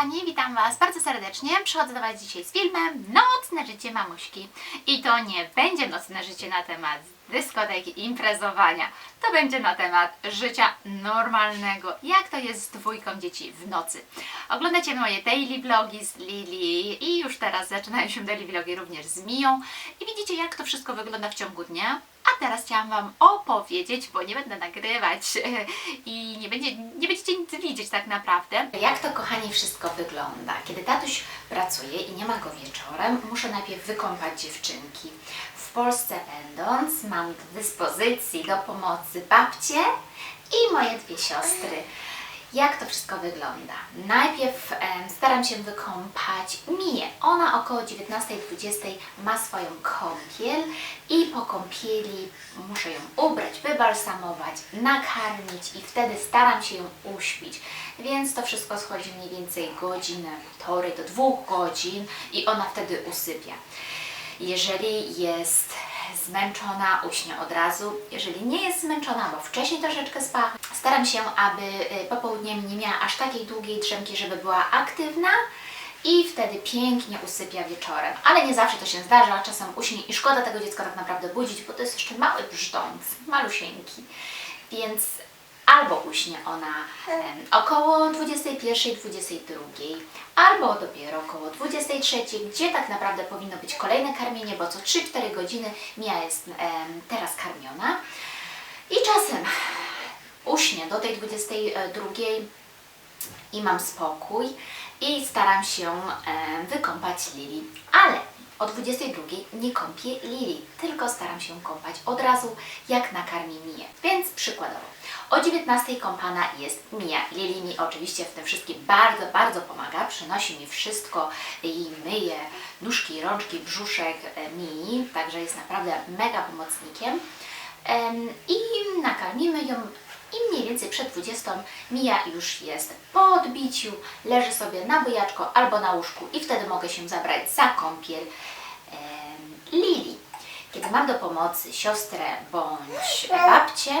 kochani, witam Was bardzo serdecznie. Przychodzę do Was dzisiaj z filmem Nocne życie mamuśki. I to nie będzie nocne życie na temat dyskoteki, imprezowania. To będzie na temat życia normalnego. Jak to jest z dwójką dzieci w nocy. Oglądacie moje daily vlogi z Lili i już teraz zaczynają się daily vlogi również z Miją. I widzicie jak to wszystko wygląda w ciągu dnia. A teraz chciałam Wam opowiedzieć, bo nie będę nagrywać i nie, będzie, nie będziecie nic widzieć tak naprawdę. Jak to, kochani, wszystko wygląda? Kiedy tatuś pracuje i nie ma go wieczorem, muszę najpierw wykąpać dziewczynki. W Polsce będąc, mam do dyspozycji do pomocy babcie i moje dwie siostry. Jak to wszystko wygląda? Najpierw em, staram się wykąpać Miję. Ona około 19.20 ma swoją kąpiel i po kąpieli muszę ją ubrać, wybalsamować, nakarmić i wtedy staram się ją uśpić. Więc to wszystko schodzi mniej więcej godzinę, półtorej do dwóch godzin i ona wtedy usypia. Jeżeli jest zmęczona, uśnie od razu. Jeżeli nie jest zmęczona, bo wcześniej troszeczkę spała, staram się, aby y, popołudniem nie miała aż takiej długiej drzemki, żeby była aktywna i wtedy pięknie usypia wieczorem. Ale nie zawsze to się zdarza, czasem uśnie i szkoda tego dziecka tak naprawdę budzić, bo to jest jeszcze mały brzdąc, malusieńki. Więc albo uśnie ona około 21-22, albo dopiero około 23, gdzie tak naprawdę powinno być kolejne karmienie, bo co 3-4 godziny Mia jest teraz karmiona. I czasem uśnie do tej 22 i mam spokój i staram się wykąpać Lili, ale o 22 nie kąpię Lili, tylko staram się kąpać od razu, jak nakarmi Miję. Więc przykładowo, o 19 kąpana jest Mija. Lili mi oczywiście w tym wszystkim bardzo, bardzo pomaga, przynosi mi wszystko i myje nóżki, rączki, brzuszek e, Mii, także jest naprawdę mega pomocnikiem. Em, I nakarmimy ją i mniej więcej przed 20 Mija już jest po odbiciu, leży sobie na bujaczko albo na łóżku i wtedy mogę się zabrać za kąpiel em, Lili. Kiedy mam do pomocy siostrę bądź babcię,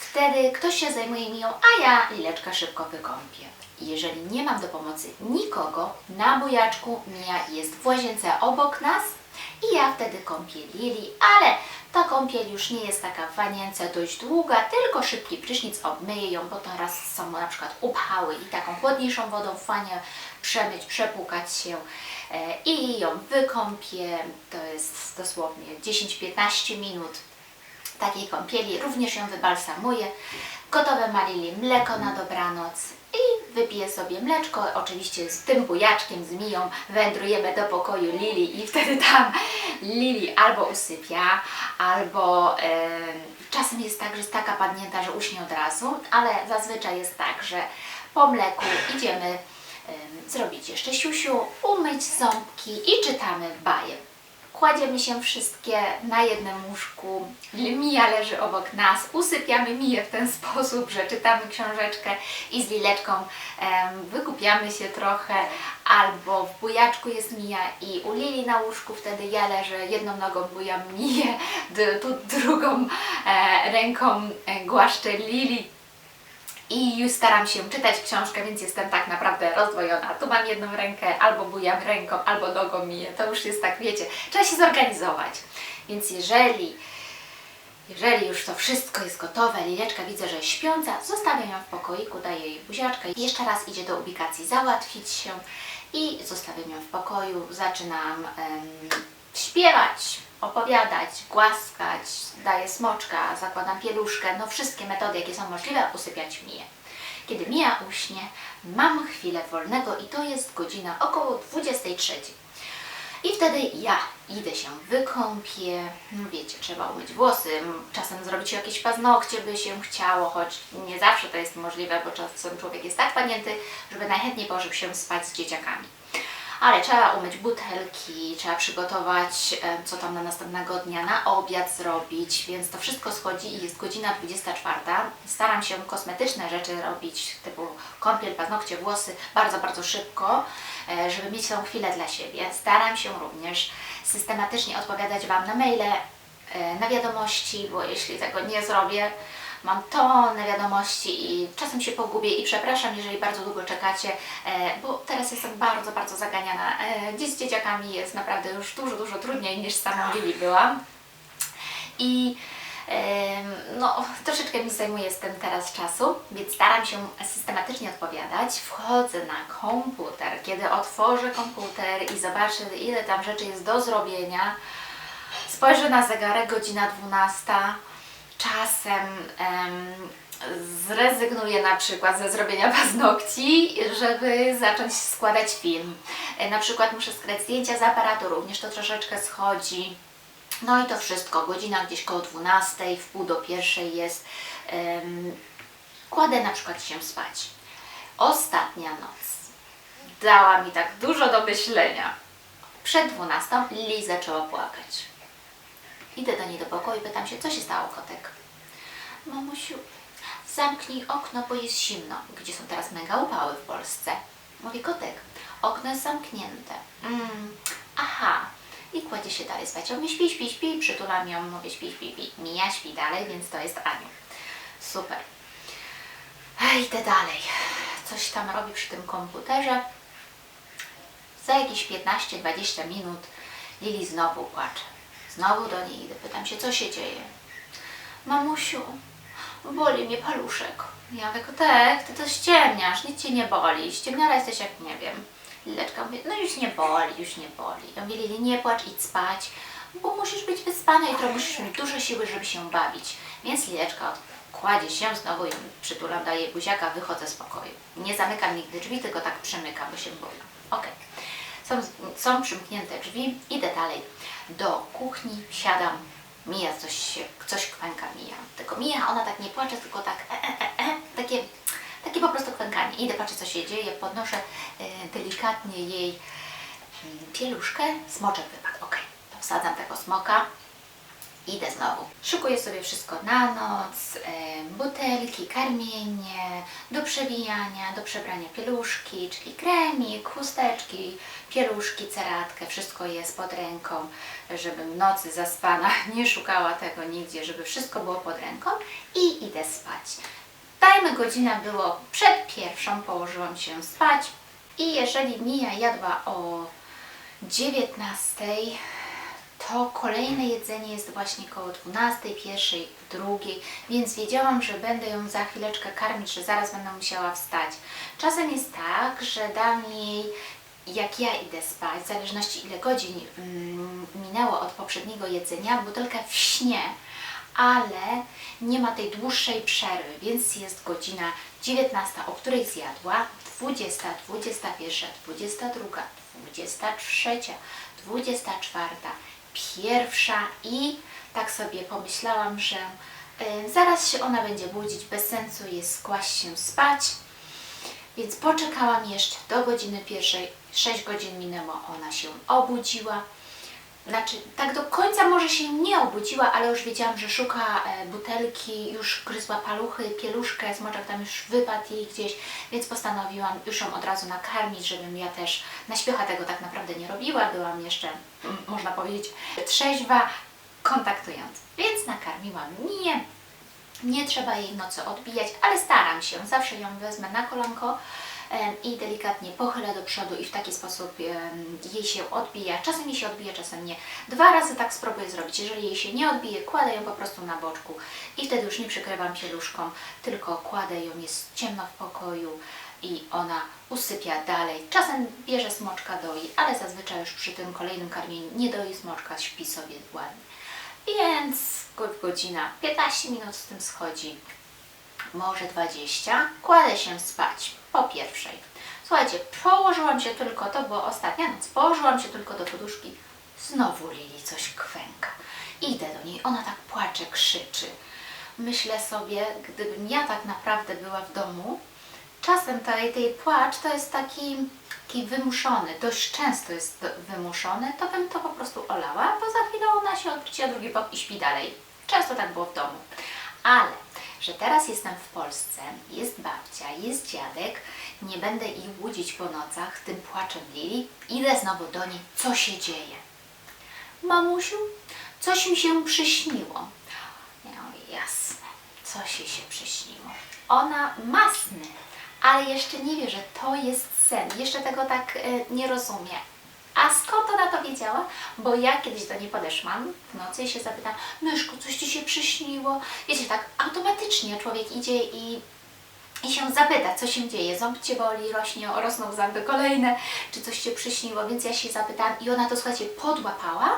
wtedy ktoś się zajmuje Miją, a ja Lileczkę szybko wykąpię. Jeżeli nie mam do pomocy nikogo, na bujaczku Mija jest w łazience obok nas i ja wtedy kąpię Lili, ale ta kąpiel już nie jest taka w wanience dość długa, tylko szybki prysznic obmyję ją, bo teraz są na przykład upchały i taką chłodniejszą wodą w wanie przemyć, przepłukać się e, i ją wykąpię. To jest dosłownie 10-15 minut takiej kąpieli. Również ją wybalsamuję. Gotowe ma Lili mleko na dobranoc i wypiję sobie mleczko. Oczywiście z tym bujaczkiem, z Miją wędrujemy do pokoju Lili i wtedy tam Lili albo usypia, albo em, czasem jest tak, że jest taka padnięta, że uśnie od razu, ale zazwyczaj jest tak, że po mleku idziemy em, zrobić jeszcze siusiu, umyć ząbki i czytamy baję. Kładziemy się wszystkie na jednym łóżku. Mija leży obok nas. Usypiamy Miję w ten sposób, że czytamy książeczkę i z Lileczką em, wykupiamy się trochę. Albo w bujaczku jest Mija i u Lili na łóżku wtedy ja leżę, jedną nogą bujam Miję, tu drugą e, ręką e, głaszczę Lili i już staram się czytać książkę, więc jestem tak naprawdę rozdwojona. Tu mam jedną rękę, albo bujam ręką, albo nogą miję. To już jest tak, wiecie, trzeba się zorganizować. Więc jeżeli, jeżeli już to wszystko jest gotowe, Lileczka widzę, że śpiąca, zostawiam ją w pokoiku, daję jej buziaczkę. Jeszcze raz idzie do ubikacji załatwić się i zostawiam ją w pokoju. Zaczynam em, śpiewać, opowiadać, głaskać, daję smoczka, zakładam pieluszkę, no wszystkie metody, jakie są możliwe, usypiać Miję. Kiedy Mija uśnie, mam chwilę wolnego i to jest godzina około 23. I wtedy ja idę się wykąpię, no wiecie, trzeba umyć włosy, czasem zrobić jakieś paznokcie by się chciało, choć nie zawsze to jest możliwe, bo czasem człowiek jest tak panięty, żeby najchętniej położył się spać z dzieciakami ale trzeba umyć butelki, trzeba przygotować, e, co tam na następnego dnia na obiad zrobić, więc to wszystko schodzi i jest godzina 24. Staram się kosmetyczne rzeczy robić, typu kąpiel, paznokcie, włosy, bardzo, bardzo szybko, e, żeby mieć tą chwilę dla siebie. Staram się również systematycznie odpowiadać Wam na maile, e, na wiadomości, bo jeśli tego nie zrobię, mam tonę wiadomości i czasem się pogubię i przepraszam, jeżeli bardzo długo czekacie, e, bo teraz jestem bardzo, bardzo zaganiana. E, Dziś z dzieciakami jest naprawdę już dużo, dużo trudniej niż samą Lili byłam. I em, no, troszeczkę mi zajmuje z tym teraz czasu, więc staram się systematycznie odpowiadać. Wchodzę na komputer. Kiedy otworzę komputer i zobaczę, ile tam rzeczy jest do zrobienia, spojrzę na zegarek, godzina 12. Czasem em, zrezygnuję na przykład ze zrobienia paznokci, żeby zacząć składać film. E, Na przykład muszę skrać zdjęcia z aparatu, również to troszeczkę schodzi. No i to wszystko, godzina gdzieś koło 12, w pół do pierwszej jest. Kładę na przykład się spać. Ostatnia noc dała mi tak dużo do myślenia. Przed 12 Lili zaczęła płakać. Idę do niej do pokoju i pytam się, co się stało, kotek? Mamusiu, zamknij okno, bo jest zimno. Gdzie są teraz mega upały w Polsce? Mówię, kotek, okno jest zamknięte. Mm, aha. I kładzie się dalej spać. Ja śpi, śpi, śpi. Przytulam ją, mówię, śpi, śpi, śpi. Mija śpi dalej, więc to jest Aniu. Super. Idę dalej. Coś tam robi przy tym komputerze. Za jakieś 15-20 minut Lili znowu płacze. Znowu do niej idę, pytam się, co się dzieje. Mamusiu, boli mnie paluszek. Ja mówię, tak, ty to ściemniasz, nic Cię nie boli. Ściemniara jesteś jak nie wiem. Lileczka mówi, no już nie boli, już nie boli. Ja mówię, Lili, nie płacz, idź spać, bo musisz być wyspana, jutro musisz mieć dużo siły, żeby się bawić. Więc Lileczka kładzie się, znowu ją przytulam, daję buziaka, wychodzę z pokoju. Nie zamykam nigdy drzwi, tylko tak przymykam, bo się boję. Okej. Są, są przymknięte drzwi, idę dalej do kuchni, siadam, Mija coś się, coś kwęka Mija. Tylko Mija, ona tak nie płacze, tylko tak e, e, e, e, takie, takie po prostu kwękanie. Idę, patrzę co się dzieje, podnoszę e, delikatnie jej mm, pieluszkę, smoczek wypadł. Ok, to wsadzam tego smoka. Idę znowu. Szykuję sobie wszystko na noc, butelki, karmienie, do przewijania, do przebrania pieluszki, czyli kremik, chusteczki, pieluszki, ceratkę, wszystko jest pod ręką, żebym w nocy zaspana nie szukała tego nigdzie, żeby wszystko było pod ręką i idę spać. Dajmy godzina było przed pierwszą, położyłam się spać i jeżeli Mija jadła o 19, to kolejne jedzenie jest właśnie koło 12, pierwszej, drugiej, więc wiedziałam, że będę ją za chwileczkę karmić, że zaraz będę musiała wstać. Czasem jest tak, że dam jej, jak ja idę spać, w zależności ile godzin mm, minęło od poprzedniego jedzenia, butelkę w śnie, ale nie ma tej dłuższej przerwy, więc jest godzina 19, o której zjadła, 20, 21, 22, 23, 24, pierwsza i tak sobie pomyślałam, że y, zaraz się ona będzie budzić, bez sensu jest kłaść się spać, więc poczekałam jeszcze do godziny pierwszej, 6 godzin minęło, ona się obudziła. Znaczy, tak do końca może się nie obudziła, ale już wiedziałam, że szuka e, butelki, już gryzła paluchy, pieluszkę, smoczek tam już wypadł jej gdzieś, więc postanowiłam już ją od razu nakarmić, żebym ja też na śpiecha tego tak naprawdę nie robiła. Byłam jeszcze, można powiedzieć, trzeźwa, kontaktując. Więc nakarmiłam Miję. Nie trzeba jej nocy odbijać, ale staram się. Zawsze ją wezmę na kolanko i delikatnie pochylę do przodu i w taki sposób jej się odbija. Czasem jej się odbija, czasem nie. Dwa razy tak spróbuję zrobić. Jeżeli jej się nie odbije, kładę ją po prostu na boczku i wtedy już nie przykrywam pieluszką, tylko kładę ją, jest ciemno w pokoju i ona usypia dalej. Czasem bierze smoczka doi, ale zazwyczaj już przy tym kolejnym karmieniu nie doi smoczka, śpi sobie ładnie. Więc go- godzina 15 minut z tym schodzi, może 20. Kładę się spać po pierwszej. Słuchajcie, położyłam się tylko, to była ostatnia noc, położyłam się tylko do poduszki. Znowu Lili coś kwęka. Idę do niej, ona tak płacze, krzyczy. Myślę sobie, gdybym ja tak naprawdę była w domu, czasem tej, tej płacz to jest taki, taki wymuszony, dość często jest wymuszony, to bym to po prostu olała, bo za chwilę ona się odwróci na drugi bok i śpi dalej. Często tak było w domu. Ale, że teraz jestem w Polsce, jest babcia, jest dziadek, nie będę ich budzić po nocach tym płaczem Lili, idę znowu do niej, co się dzieje? Mamusiu, coś mi się przyśniło. Mówię, jasne, co się się przyśniło. Ona ma sny, ale jeszcze nie wie, że to jest sen. Jeszcze tego tak e, nie rozumie. A skąd ona to wiedziała? Bo ja kiedyś do niej podeszłam w nocy i się zapytałam, myszku, coś Ci się przyśniło? Wiecie, tak automatycznie człowiek idzie i i się zapyta, co się dzieje, ząb Cię boli, rośnie, rosną zęby kolejne, czy coś Cię przyśniło, więc ja się zapytałam i ona to, słuchajcie, podłapała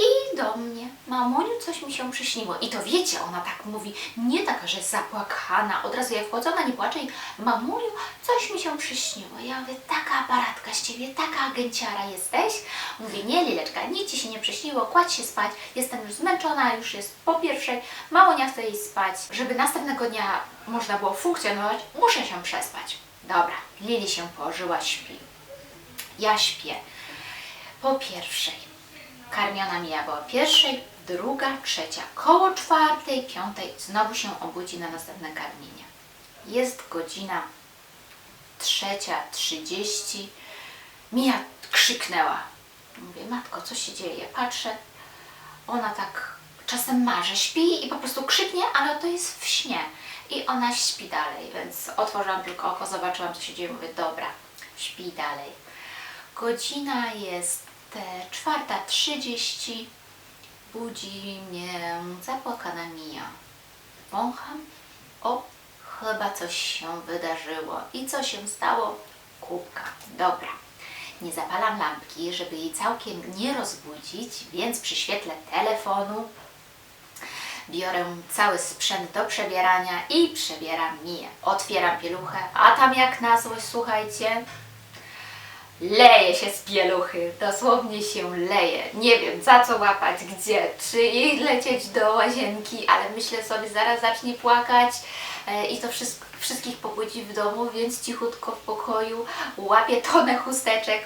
i do mnie, mamoniu, coś mi się przyśniło. I to wiecie, ona tak mówi, nie taka, że zapłakana, od razu ja wchodzę, ona nie płacze i mamoniu, coś mi się przyśniło. Ja mówię, taka aparatka z Ciebie, taka agenciara jesteś? Mówi, nie Lileczka, nic Ci się nie przyśniło, kładź się spać, jestem już zmęczona, już jest po pierwszej, mamonia chce iść spać. Żeby następnego dnia można było funkcjonować, muszę się przespać. Dobra, Lili się położyła, śpi. Ja śpię. Po pierwszej. Karmiona mija była pierwszej, druga, trzecia. Koło czwartej, piątej znowu się obudzi na następne karmienie. Jest godzina trzecia, trzydzieści. Mija krzyknęła. Mówię, matko, co się dzieje? Patrzę, ona tak czasem marzy, śpi i po prostu krzyknie, ale to jest w śnie. I ona śpi dalej, więc otworzyłam tylko oko, zobaczyłam, co się dzieje. Mówię, dobra, śpi dalej. Godzina jest czwarta trzydzieści. Budzi mnie zapłakana Mija. Wącham. O, chyba coś się wydarzyło. I co się stało? Kubka. Dobra. Nie zapalam lampki, żeby jej całkiem nie rozbudzić, więc przy świetle telefonu biorę cały sprzęt do przebierania i przebieram Miję. Otwieram pieluchę, a tam jak na złość, słuchajcie, leje się z pieluchy, dosłownie się leje. Nie wiem za co łapać, gdzie, czy lecieć do łazienki, ale myślę sobie, zaraz zacznie płakać e, i to wszystko, wszystkich pobudzi w domu, więc cichutko w pokoju łapię tonę chusteczek,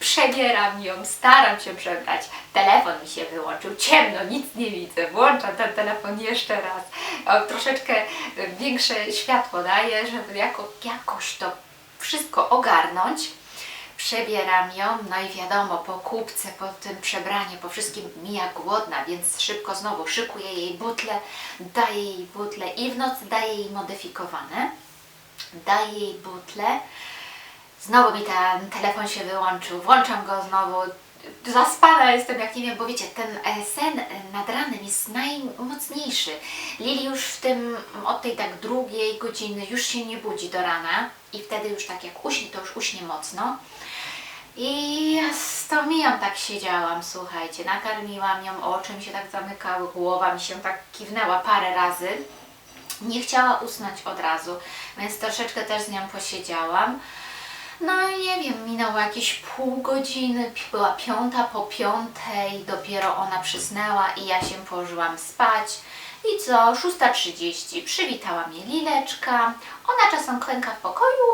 przebieram ją, staram się przebrać. Telefon mi się wyłączył, ciemno, nic nie widzę. Włączam ten telefon jeszcze raz. O, troszeczkę większe światło daję, żeby jako, jakoś to wszystko ogarnąć. Przebieram ją, no i wiadomo, po kubce, po tym przebraniu, po wszystkim mija głodna, więc szybko znowu szykuję jej butle, daję jej butle i w nocy daję jej modyfikowane. Daję jej butle. Znowu mi ten telefon się wyłączył, włączam go znowu. Zaspana jestem, jak nie wiem, bo wiecie, ten e, sen nad ranem jest najmocniejszy. Lili już w tym, od tej tak drugiej godziny już się nie budzi do rana i wtedy już tak jak uśnie, to już uśnie mocno. I z tą Miją tak siedziałam, słuchajcie, nakarmiłam ją, oczy mi się tak zamykały, głowa mi się tak kiwnęła parę razy. Nie chciała usnąć od razu, więc troszeczkę też z nią posiedziałam. No i nie wiem, minęło jakieś pół godziny, była piąta po piątej, dopiero ona przysnęła i ja się położyłam spać. I co, 6.30 przywitała mnie Lileczka, ona czasem klęka w pokoju,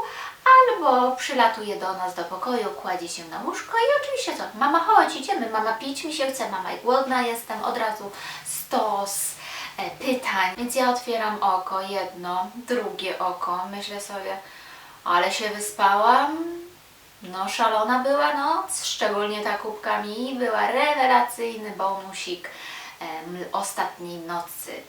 albo przylatuje do nas do pokoju, kładzie się na łóżko i oczywiście co, mama chodź, idziemy, mama pić mi się chce, mama głodna jestem, od razu stos e, pytań. Więc ja otwieram oko, jedno, drugie oko, myślę sobie, ale się wyspałam. No, szalona była noc, szczególnie ta kubka mi była rewelacyjny bonusik em, ostatniej nocy.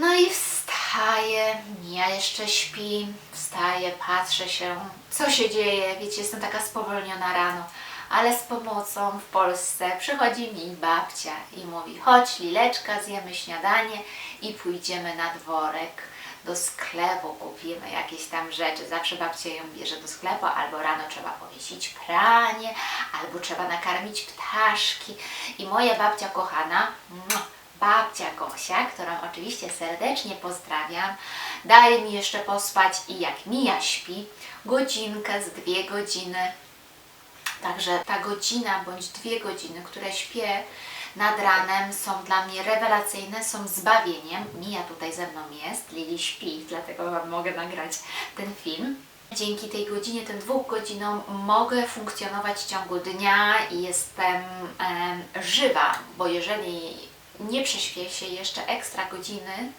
No i wstaję, Mia jeszcze śpi, wstaję, patrzę się, co się dzieje, wiecie, jestem taka spowolniona rano, ale z pomocą w Polsce przychodzi mi babcia i mówi, chodź Lileczka, zjemy śniadanie i pójdziemy na dworek do sklepu, kupimy jakieś tam rzeczy. Zawsze babcia ją bierze do sklepu, albo rano trzeba powiesić pranie, albo trzeba nakarmić ptaszki. I moja babcia kochana, babcia Gosia, którą oczywiście serdecznie pozdrawiam, daje mi jeszcze pospać i jak Mija śpi, godzinkę z dwie godziny. Także ta godzina bądź dwie godziny, które śpię nad ranem są dla mnie rewelacyjne, są zbawieniem. Mija tutaj ze mną jest, Lili śpi, dlatego Wam mogę nagrać ten film. Dzięki tej godzinie, tym dwóch godzinom mogę funkcjonować w ciągu dnia i jestem em, żywa, bo jeżeli nie prześpię się jeszcze ekstra godziny,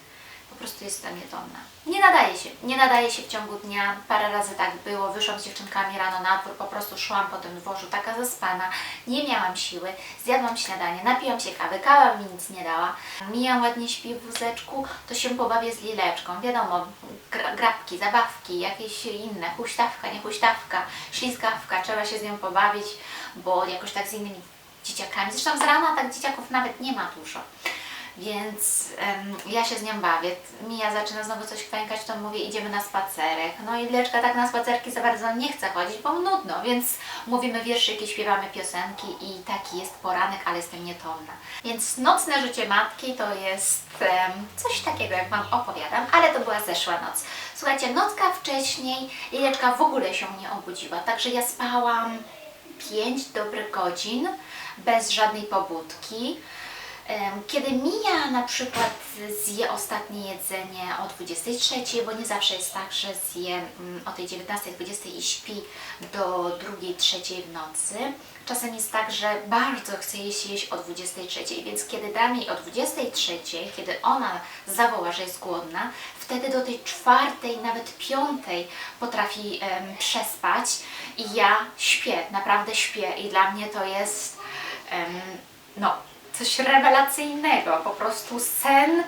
po prostu jestem nietomna. Nie nadaje się, nie nadaje się w ciągu dnia. Parę razy tak było, wyszłam z dziewczynkami rano na dwór, po prostu szłam po tym dworzu taka zaspana, nie miałam siły, zjadłam śniadanie, napiłam się kawy, kawa mi nic nie dała. Mija ładnie śpi w wózeczku, to się pobawię z Lileczką, wiadomo, gra, grabki, zabawki, jakieś inne, huśtawka, nie huśtawka, ślizgawka, trzeba się z nią pobawić, bo jakoś tak z innymi dzieciakami, zresztą z rana tak dzieciaków nawet nie ma dużo. Więc em, ja się z nią bawię. Mija zaczyna znowu coś kwękać, to mówię idziemy na spacerek. No i Leczka tak na spacerki za bardzo nie chce chodzić, bo nudno, więc mówimy wierszyki, śpiewamy piosenki i taki jest poranek, ale jestem nietomna. Więc nocne życie matki to jest em, coś takiego, jak Wam opowiadam, ale to była zeszła noc. Słuchajcie, nocka wcześniej Lileczka w ogóle się nie obudziła, także ja spałam 5 dobrych godzin bez żadnej pobudki. Kiedy Mija na przykład zje ostatnie jedzenie o 23, bo nie zawsze jest tak, że zje mm, o tej 19-20 i śpi do 2-3 w nocy. Czasem jest tak, że bardzo chce jeść, jeść o 23, więc kiedy dam jej o 23, kiedy ona zawoła, że jest głodna, wtedy do tej czwartej, nawet piątej potrafi em, przespać i ja śpię, naprawdę śpię i dla mnie to jest em, no, coś rewelacyjnego. Po prostu sen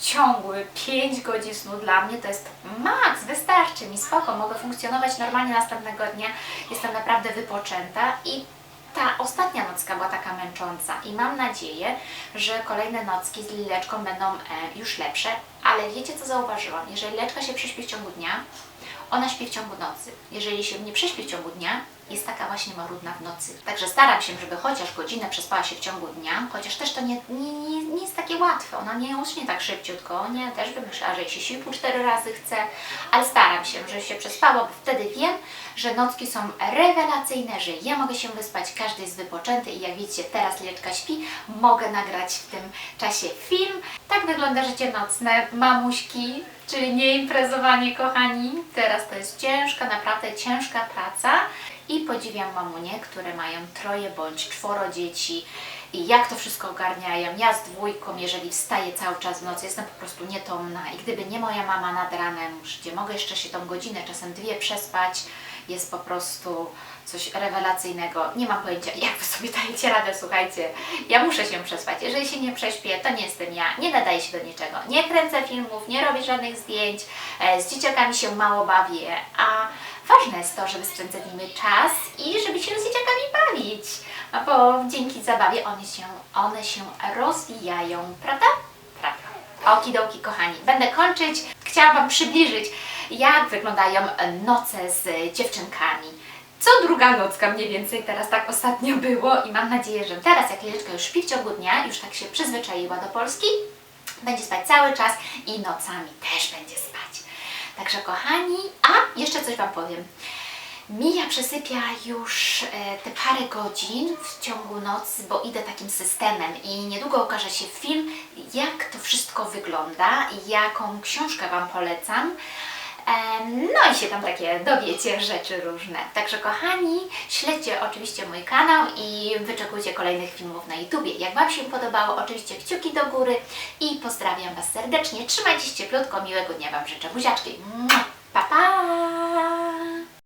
ciągły, 5 godzin snu dla mnie to jest maks, wystarczy mi, spoko, mogę funkcjonować normalnie następnego dnia, jestem naprawdę wypoczęta i ta ostatnia nocka była taka męcząca i mam nadzieję, że kolejne nocki z Lileczką będą e, już lepsze, ale wiecie co zauważyłam? Jeżeli Lileczka się prześpi w ciągu dnia, ona śpi w ciągu nocy. Jeżeli się nie prześpi w ciągu dnia, jest taka właśnie marudna w nocy. Także staram się, żeby chociaż godzinę przespała się w ciągu dnia, chociaż też to nie, nie, nie, jest takie łatwe. Ona nie uśnie tak szybciutko. Nie, też bym myślała, że jej się sił cztery razy chce, ale staram się, żeby się przespała, bo wtedy wiem, że nocki są rewelacyjne, że ja mogę się wyspać, każdy jest wypoczęty i jak widzicie, teraz Lileczka śpi, mogę nagrać w tym czasie film. Tak wygląda życie nocne mamuśki, czyli nie imprezowanie, kochani. Teraz to jest ciężka, naprawdę ciężka praca i podziwiam mamunie, które mają troje bądź czworo dzieci i jak to wszystko ogarniają. Ja z dwójką, jeżeli wstaję cały czas w nocy, jestem po prostu nietomna i gdyby nie moja mama nad ranem, gdzie mogę jeszcze się tą godzinę, czasem dwie przespać, jest po prostu coś rewelacyjnego. Nie mam pojęcia, jak Wy sobie dajecie radę, słuchajcie. Ja muszę się przespać. Jeżeli się nie prześpię, to nie jestem ja. Nie nadaję się do niczego. Nie kręcę filmów, nie robię żadnych zdjęć, e, z dzieciakami się mało bawię, a ważne jest to, żeby spędzać nimi czas i żeby się z dzieciakami bawić. Bo dzięki zabawie one się, one się rozwijają, prawda? Prawda. Okidoki, kochani. Będę kończyć. Chciałam Wam przybliżyć, jak wyglądają noce z dziewczynkami. Co druga nocka mniej więcej teraz tak ostatnio było i mam nadzieję, że teraz jak Lileczka już śpi w ciągu dnia, już tak się przyzwyczaiła do Polski, będzie spać cały czas i nocami też będzie spać. Także kochani, a jeszcze coś Wam powiem. Mija przesypia już e, te parę godzin w ciągu nocy, bo idę takim systemem i niedługo okaże się film, jak to wszystko wygląda jaką książkę Wam polecam. No i się tam takie dowiecie rzeczy różne. Także kochani, śledźcie oczywiście mój kanał i wyczekujcie kolejnych filmów na YouTubie. Jak Wam się podobało, oczywiście kciuki do góry i pozdrawiam Was serdecznie. Trzymajcie się cieplutko, miłego dnia Wam życzę. Buziaczki. Pa, pa!